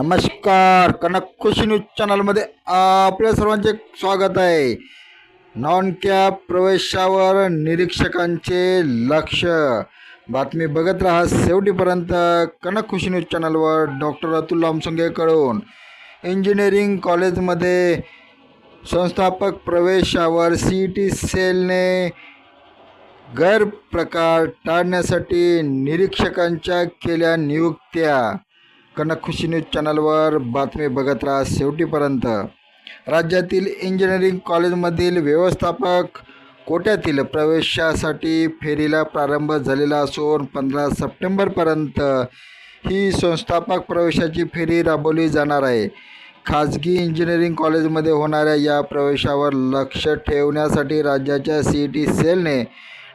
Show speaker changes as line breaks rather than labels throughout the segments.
नमस्कार कनक खुशी न्यूज चॅनलमध्ये आपल्या सर्वांचे स्वागत आहे. नॉन कॅप प्रवेशावर निरीक्षकांचे लक्ष. बातमी बघत राहा शेवटीपर्यंत कनक खुशी न्यूज चॅनलवर डॉक्टर अतुल लामसंगेकडून इंजिनिअरिंग कॉलेजमध्ये संस्थापक प्रवेशावर सी ई टी सेलने गैरप्रकार टाळण्यासाठी निरीक्षकांच्या केल्या नियुक्त्या. कनक खुशी न्यूज चॅनलवर बातमी बघत राहा शेवटीपर्यंत. राज्यातील इंजिनिअरिंग कॉलेजमधील व्यवस्थापक कोट्यातील प्रवेशासाठी फेरीला प्रारंभ झालेला असून पंधरा सप्टेंबरपर्यंत ही संस्थापक प्रवेशाची फेरी राबवली जाणार आहे. खाजगी इंजिनिअरिंग कॉलेजमध्ये होणाऱ्या या प्रवेशावर लक्ष ठेवण्यासाठी राज्याच्या सी ई टी सेलने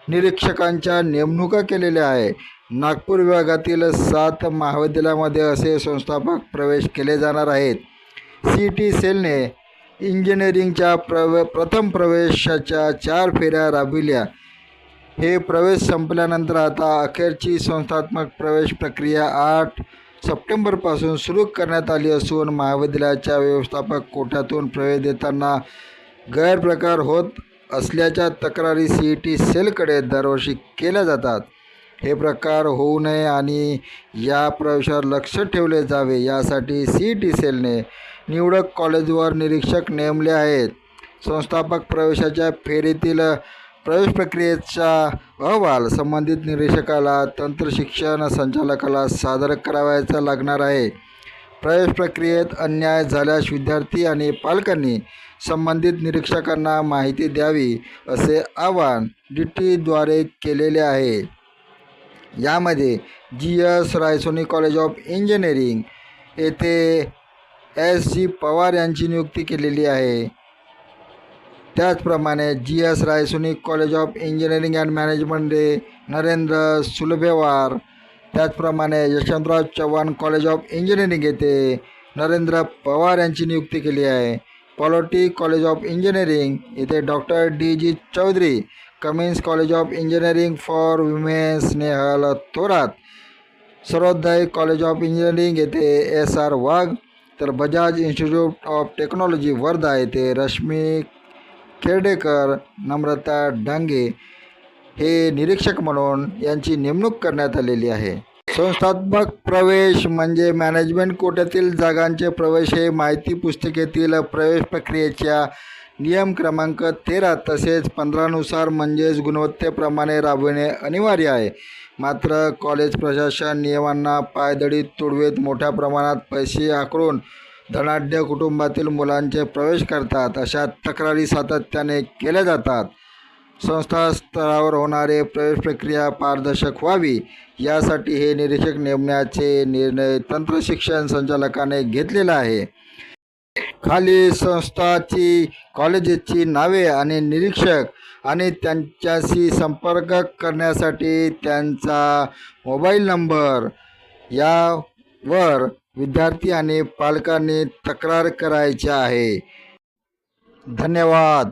निरीक्षकांच्या नेमणुका केलेल्या आहे नागपूर विभागातील सात महाविद्यालयामध्ये असे संस्थापक प्रवेश केले जाणार आहेत. सी. टी. सेलने इंजिनिअरिंगच्या प्रवे प्रथम प्रवेशाच्या चार फेऱ्या राबविल्या. हे प्रवेश संपल्यानंतर आता अखेरची संस्थात्मक प्रवेश प्रक्रिया आठ सप्टेंबरपासून सुरू करण्यात आली असून महाविद्यालयाच्या व्यवस्थापक कोट्यातून प्रवेश देताना गैरप्रकार होत असल्याच्या तक्रारी सी. E T. सेलकडे दरवर्षी केल्या जातात. हे प्रकार होऊ नये आणि या प्रवेशावर लक्ष ठेवले जावे. यासाठी सी टी सेलने निवडक कॉलेजवर निरीक्षक नेमले आहेत. संस्थापक प्रवेशाच्या फेरीतील प्रवेश प्रक्रियेचा अहवाल संबंधित निरीक्षकाला तंत्रशिक्षण संचालकाला सादर करावायचा लागणार आहे. प्रवेश प्रक्रियेत अन्याय झाल्यास विद्यार्थी आणि पालकांनी संबंधित निरीक्षकांना माहिती द्यावी असे आवाहन डी टीद्वारे केलेले आहे. यामध्ये G S Raisoni college of engineering येथे एस जी पवार यांची नियुक्ती केलेली आहे. त्याचप्रमाणे G S Raisoni college of engineering and मॅनेजमेंटमध्ये Narendra Sulbhewar त्याचप्रमाणे Yashwantrao Chavan college of engineering येथे नरेंद्र पवार यांची नियुक्ती केली आहे. पॉलिटी कॉलेज ऑफ इंजिनिअरिंग येथे doctor D G Chaudhari Cummins college of engineering for women Snehal Thorat Sarvodaya college of engineering येथे S R Wagh तर Bajaj institute of technology Wardha येथे रश्मी खेर्डेकर नम्रता डांगे हे निरीक्षक म्हणून यांची नेमणूक करण्यात आलेली आहे. संस्थात्मक प्रवेश म्हणजे मॅनेजमेंट कोट्यातील जागांचे प्रवेश हे माहिती पुस्तिकेतील प्रवेश प्रक्रियेच्या नियम क्रमांक तेरा तसेच पंधरानुसार म्हणजेच गुणवत्तेप्रमाणे राबविणे अनिवार्य आहे. मात्र कॉलेज प्रशासन नियमांना पायदळी तुडवेत मोठ्या प्रमाणात पैसे आकारून धनाढ्य कुटुंबातील मुलांचे प्रवेश करतात. अशा तक्रारी सातत्याने केल्या जातात. संस्था स्तरावर होणारे प्रवेश प्रक्रिया पारदर्शक व्हावी यासाठी हे निरीक्षक नेमण्याचे निर्णय तंत्रशिक्षण संचालकाने घेतलेला आहे. खाली संस्थाची कॉलेजेसची नावे आणि निरीक्षक आणि त्यांच्याशी संपर्क करण्यासाठी त्यांचा मोबाईल नंबर यावर विद्यार्थी आणि पालकांनी तक्रार करायची आहे. धन्यवाद.